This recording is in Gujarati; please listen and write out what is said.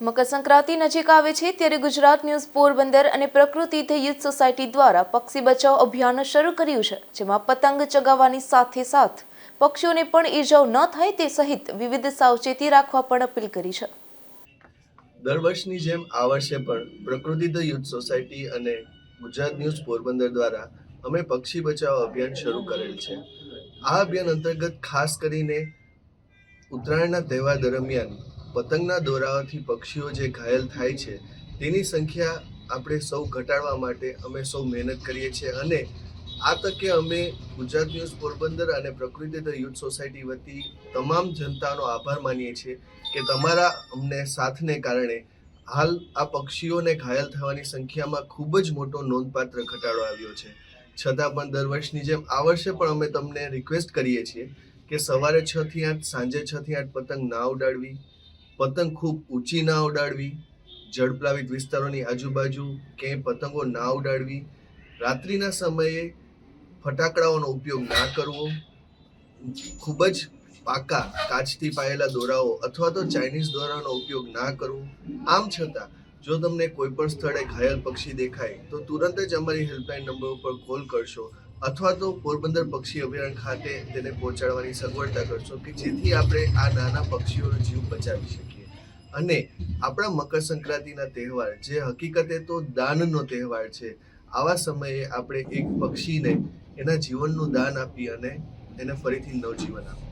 મકર સંક્રાંતિ નજીક આવે છે ત્યારે ગુજરાત ન્યૂઝ પોરબંદર અને પ્રકૃતિ યુથ સોસાયટી દ્વારા પક્ષી બચાવ અભિયાન શરૂ કર્યું છે, જેમાં પતંગ ચગાવવાની સાથે સાથ પક્ષીઓને પણ ઈજાઓ ન થાય તે સહિત વિવિધ સાવચેતી રાખવા પણ અપીલ કરી છે. દર વર્ષની જેમ આ વર્ષે પણ પ્રકૃતિ ધ યુથ સોસાયટી અને ગુજરાત ન્યૂઝ પોરબંદર દ્વારા અમે પક્ષી બચાવ અભિયાન શરૂ કરેલ છે. આ અભિયાન અંતર્ગત ખાસ કરીને ઉત્તરાયણના તહેવાર દરમિયાન પતંગના દોરાઓથી પક્ષીઓ જે ઘાયલ થાય છે, તેની સંખ્યા આપણે સૌ ઘટાડવા માટે અમે સૌ મહેનત કરીએ છીએ અને આ તકે અમે ગુજરાત ન્યૂઝ પોરબંદર અને પ્રકૃતિ યુથ સોસાયટી વતી તમામ જનતાનો આભાર માનીએ છીએ કે તમારા અમને સાથને કારણે હાલ આ પક્ષીઓને ઘાયલ થવાની સંખ્યામાં ખૂબ જ મોટો નોંધપાત્ર ઘટાડો આવ્યો છે. છતાં પણ દર વર્ષની જેમ આ વર્ષે પણ અમે તમને રિક્વેસ્ટ કરીએ છીએ કે સવારે છ થી આઠ, સાંજે છ થી આઠ પતંગ ના ઉડાડવી પતંગ ખૂબ ઊંચી ના ઉડાડવી જળપ્લાવિત વિસ્તારોની આજુબાજુ ક્યાંય પતંગો ના ઉડાડવી, રાત્રિના સમયે ફટાકડાઓનો ઉપયોગ ના કરવો, ખૂબ જ પાકા કાચથી પાયેલા દોરાઓ અથવા તો ચાઇનીઝ દોરાનો ઉપયોગ ના કરવો. આમ છતાં, જો તમને કોઈ પણ સ્થળે ઘાયલ પક્ષી દેખાય, તો તુરંત જ અમારી હેલ્પલાઇન નંબર ઉપર કોલ કરશો. અથવા તો પોરબંદર પક્ષી અભયારણ્ય ખાતે તેને પહોંચાડવાની સગવડતા કરશો કે જેથી આપણે આ નાના પક્ષીઓનો જીવ બચાવી શકીએ. અને આપણા મકર સંક્રાંતિના તહેવાર, જે હકીકતે તો દાનનો તહેવાર છે, આવા સમયે આપણે એક પક્ષીને એના જીવનનું દાન આપી અને એને ફરીથી નવજીવન આપીએ.